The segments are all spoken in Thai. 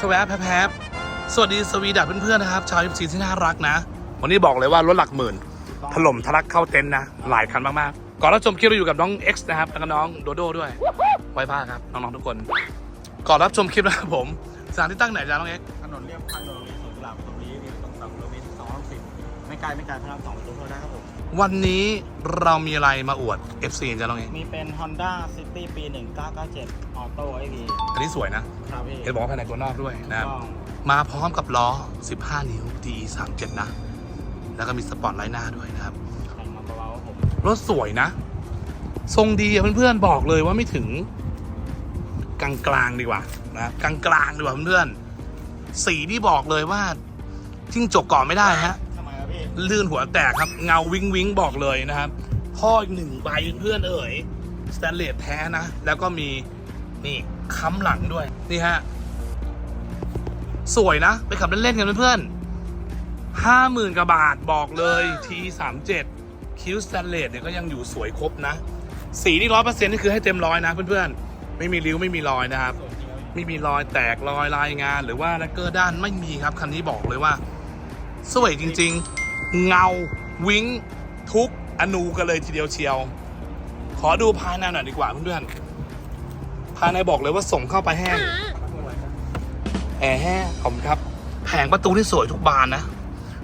ชแวบแพบๆสวัสดีสวีดัตเพื่อนๆนะครับ ชาวยิปซีที่น่ารักนะ วันนี้บอกเลยว่ารถหลักหมื่น ถล่มทะลักเข้าเต็นท์นะ หลายคันมากๆ ก่อนรับชมคลิปเราอยู่กับน้อง X นะครับ แล้วก็น้องโดโดด้วยไว้ผ้าครับ น้องๆทุกคน ก่อนรับชมคลิปนะครับผมสถานที่ตั้งไหนจ้าน้อง X ถนนเรียบทางถนนเรียบสวนกุหลาบตรงนี้มีตรงกับโลเมตรสองร้อยสิบไม่ไกลไม่ไกลพระรามสองประตูเท่านั้นครับผมวันนี้เรามีอะไรมาอวด FC จ้าน้อง X มีเป็น Honda City ปี 1997ออ โต้ไอวีอันนี้สวยนะ ครับพี่เห็นบอกว่าภายในตัวนอกด้วยนะครับต้องมาพร้อมกับล้อ 15 นิ้ว DE 37นะ แล้วก็มีสปอร์ตไลท์หน้าด้วยนะครับ แต่งมาเบาๆครับผมรถสวยนะ ทรงดีอะเพื่อนๆบอกเลยว่าไม่ถึง กลางกลางๆดีกว่านะกลางกลางๆดีกว่าเพื่อนๆสีที่บอกเลยว่าจิ้งจกเกาะไม่ได้ฮะ ทำไมครับพี่ลื่นหัวแตกครับเงาวิงวิงบอกเลยนะครับท่ออีกหนึ่งใบเพื่อนเอ๋ยสแตนเลสแท้นะ แล้วก็มี นี่ค้ำหลังด้วย นี่ฮะ สวยนะ ไปขับเล่นๆกันเพื่อนๆห้าหมื่นกว่าบาทบอกเลยทีสามเจ็ดคิวสแตนเลสเนี่ยก็ยังอยู่สวยครบนะ สีนี่ร้อยเปอร์เซ็นต์นี่คือให้เต็มร้อยนะเพื่อนๆ ไม่มีริ้วไม่มีรอยนะครับ ไม่มีรอยแตกรอยลายงาน หรือว่านักเกอร์ด้านไม่มีครับ คันนี้บอกเลยว่า สวยจริง ๆ เงาวิ้งทุกอนูกันเลยทีเดียวเชียว ขอดูภายในหน่อยดีกว่าเพื่อนๆ ภายในบอกเลยว่าส่งเข้าไปแห้ง แอร์แห้งขอบคุณครับ แผงประตูที่สวยทุกบานนะ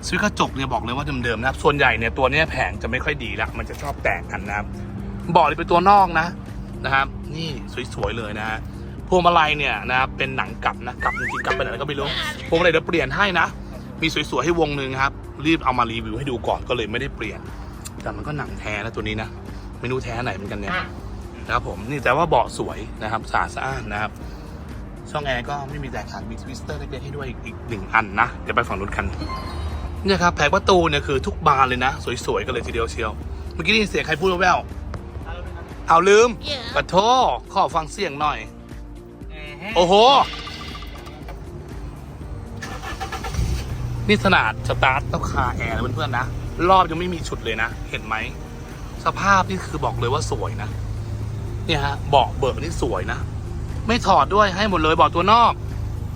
สวิตช์กระจกเนี่ยบอกเลยว่าเดิมๆนะครับ ส่วนใหญ่เนี่ยตัวนี้แผงจะไม่ค่อยดีละมันจะชอบแตกกันนะครับบอกเลยเป็นตัวนอกนะนะครับ นี่สวยๆเลยนะฮะพวงมาลัยเนี่ยนะครับเป็นหนังกลับนะกลับจริงๆกลับไปไหนก็ไม่รู้พวงมาลัยเดี๋ยวเปลี่ยนให้นะมีสวยๆให้วงหนึ่งครับ รีบเอามารีวิวให้ดูก่อนก็เลยไม่ได้เปลี่ยน แต่มันก็หนังแท้นะตัวนี้นะไม่รู้แท้ไหนเหมือนกันเนี่ย นะครับผมนี่แต่ว่าเบาะสวยนะครับสะอาดสะอ้านนะครับ ช่องแอร์ก็ไม่มีแตกขาดมีทวิสเตอร์เล็กๆให้ด้วยอีกอีกหนึ่งอันนะเดี๋ยวไปฝั่งนู้นกันเนี่ยครับแผงประตูเนี่ยคือทุกบานเลยนะ สวยๆ กันเลยทีเดียวเชียว เมื่อกี้ได้ยินเสียงใครพูดแว่วๆเอาลืมปะโทขอฟังเสียงหน่อย โอ้โห นี่ขนาดสตาร์ทต้องคาแอร์นะเพื่อนๆนะ รอบยังไม่มีฉุดเลยนะ เห็นไหม สภาพนี่คือบอกเลยว่าสวยนะ เนี่ยฮะเบาะเบิกนี่สวยนะ ไม่ถอดด้วยให้หมดเลยเบาะตัวนอก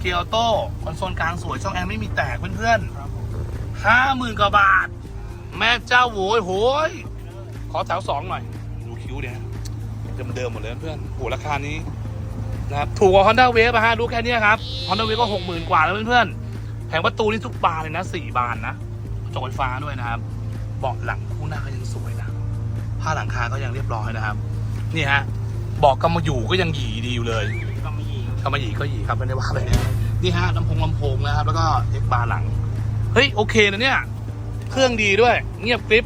เกียร์โต้คอนโซลกลางสวยช่องแอร์ไม่มีแตกเพื่อนๆห้าหมื่นกว่าบาท แม่เจ้าโวยโหยขอแถวสองหน่อย ดูคิ้วเนี่ยเดิมๆหมดเลยเพื่อนโหราคานี้นะครับถูกกว่า Honda Wave อะฮะรู้แค่นี้ครับ Honda Wave ก็หกหมื่นกว่าแล้วเพื่อนๆแผงประตูนี่ทุกบานเลยนะสี่บานนะจกไฟฟ้าด้วยนะครับเบาะหลังคู่หน้าก็ยังสวยนะผ้าหลังคาก็ยังเรียบร้อยนะครับ นี่ฮะ บอกกำมาอยู่ก็ยังหยีดีอยู่เลยก็มีกำมาหยีก็หยีครับไม่ได้ว่าอะไรนี่ฮะลำโพงลำโพงนะครับ แล้วก็เอ็กบาร์หลัง เฮ้ยโอเคนะเนี่ย เครื่องดีด้วย เงียบกริบ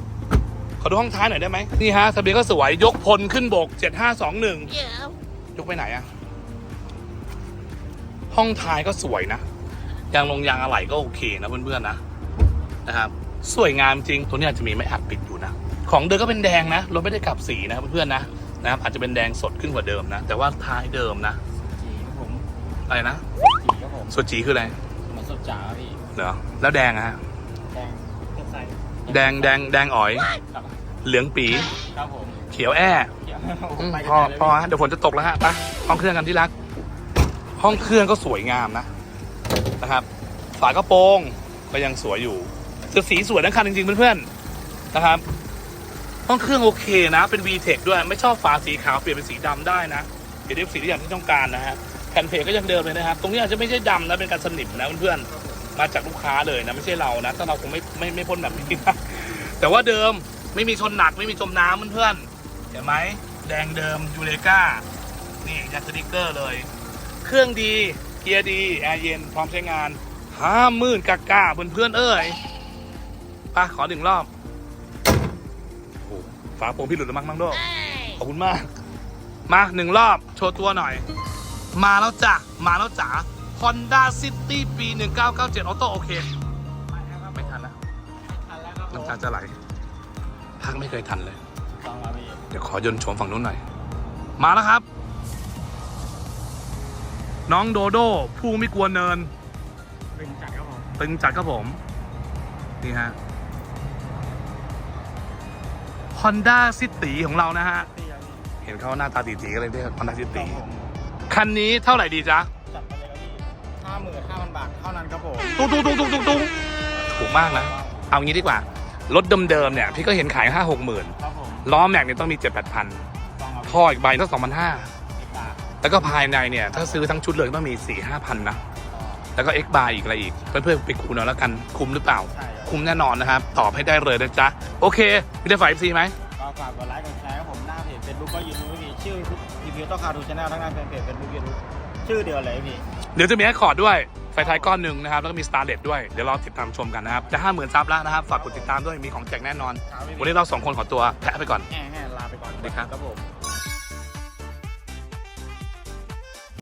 ขอดูห้องท้ายหน่อยได้ไหมนี่ฮะทะเบียนก็สวยยกพลขึ้นบก 7521 Yeah. ยกไปไหนอะห้องท้ายก็สวยนะยางลงยางอะไหล่ก็โอเคนะเพื่อนๆนะนะครับสวยงามจริงตัวนี้อาจจะมีไม่อัดปิดอยู่นะ ของเดิมก็เป็นแดงนะรถไม่ได้กลับสีนะเพื่อนๆนะ นะครับอาจจะเป็นแดงสดขึ้นกว่าเดิมนะ แต่ว่าท้ายเดิมนะจีครับผมอะไรนะจีครับผมสดจีคืออะไรเหมือนสดจ๋าครับพี่เหรอแล้วแดงอะฮะแดงเทียบใส่แดงแดงแดงอ๋อย ครับเหลืองปีครับผมเขียวแอ้เดี๋ยวอืมไปพอกันเลยพอฮะเดี๋ยวฝนจะตกแล้วฮะไปห้องเครื่องกันที่รัก ห้องเครื่องก็สวยงามนะนะครับ ฝากระโปรงก็ยังสวยอยู่จะสีสวยทั้งคันจริงๆเพื่อนๆนะครับ ห้องเครื่องโอเคนะ เป็น VTEC ด้วย ไม่ชอบฝาสีขาวเปลี่ยนเป็นสีดำได้นะเดี๋ยวเรียกสีที่อย่างที่ต้องการนะฮะแผ่นเพจก็ยังเดิมเลยนะครับ ตรงนี้อาจจะไม่ใช่ดำนะ เป็นการสนิมนะเพื่อนๆ มาจากลูกค้าเลยนะ ไม่ใช่เรานะ ถ้าเราคงไม่ไม่ไม่พ่นแบบนี้นะแต่ว่าเดิมไม่มีชนหนักไม่มีจมน้ำเพื่อนๆ เห็นไหมแดงเดิมยูเลกานี่ยัดสติกเกอร์เลย เครื่องดีเกียร์ดีแอร์เย็นพร้อมใช้งานห้าหมื่นกากาเพื่อนเพื่อนๆเอ้ยไปขอหนึ่งรอบ ฝาโปรงพี่หลุดแล้วมั้งมั้งโด Hey. ขอบคุณมาก มาหนึ่งรอบโชว์ตัวหน่อย มาแล้วจ้ะ มาแล้วจ๋า Honda City ปี 1997 Auto โอเคไปแล้วครับไม่ทันแล้วทันแล้วครับผมน้ำตาจะไหลพักไม่เคยทันเลยต้องครับพี่เดี๋ยวขอยนต์โฉมฝั่งนู้นหน่อย มาแล้วครับ น้องโดโดผู้ไม่กลัวเนินเป็นจัดครับผม ตึงจัดครับผม นี่ฮะ Honda City ของเรานะฮะตีครับพี่เห็นเขาหน้าตาตีๆกันเลยเรียก Honda ครั City บผมคันนี้เท่าไหร่ดีจ๊ะจัดไปเลยครับพี่ห้าห้าหมื่นห้าพันบาทเท่านั้นครับผมตุ้งตุ้งตุ้งตุ้งตุ้งตุ้งถูกมากนะ เอางี้ดีกว่า รถเดิมๆเนี่ย พี่ก็เห็นขายห้าหกหมื่นครับผมล้อแม็กเนี่ยต้องมีเจ็ดแปดพันต้องครับท่ออีกใบต้องสองพันห้าอีกบาทแล้วก็ภายในเนี่ย ถ้าซื้อทั้งชุดเลยต้องมีสี่ห้าพันนะ แล้วก็ X bar อีกอะไรอีก เพื่อนๆไปคูณเอาแล้วกันคุ้มหรือเปล่าใช่ ครับคุ้มแน่นอนนะครับ ตอบให้ได้เลยนะจ๊ะ โอเคมีได้ฝ่ายซีไหมก็ฝากกดไลค์กดแชร์ครับผมหน้าเพจเฟซบุ๊กก็ยูทูบพี่ชื่อรีวิวต้องคาดูชาแนลทั้งหน้าแฟนเพจเฟซบุ๊กยูทูบชื่อเดียวเลยพี่เดี๋ยวจะมีแอคคอร์ดด้วยไฟท้ายก้อนหนึ่งนะครับ แล้วก็มี Starlet ด้วย เดี๋ยวเราติดตามชมกันนะครับ จะห้าหมื่นซับแล้วนะครับ ฝากกดติดตามด้วยมีของแจกแน่นอนครับพี่วันนี้เราสองคนขอตัวแพะไปก่อนแห่แห่ลาไปก่อนสวัสดีครับ ครับผม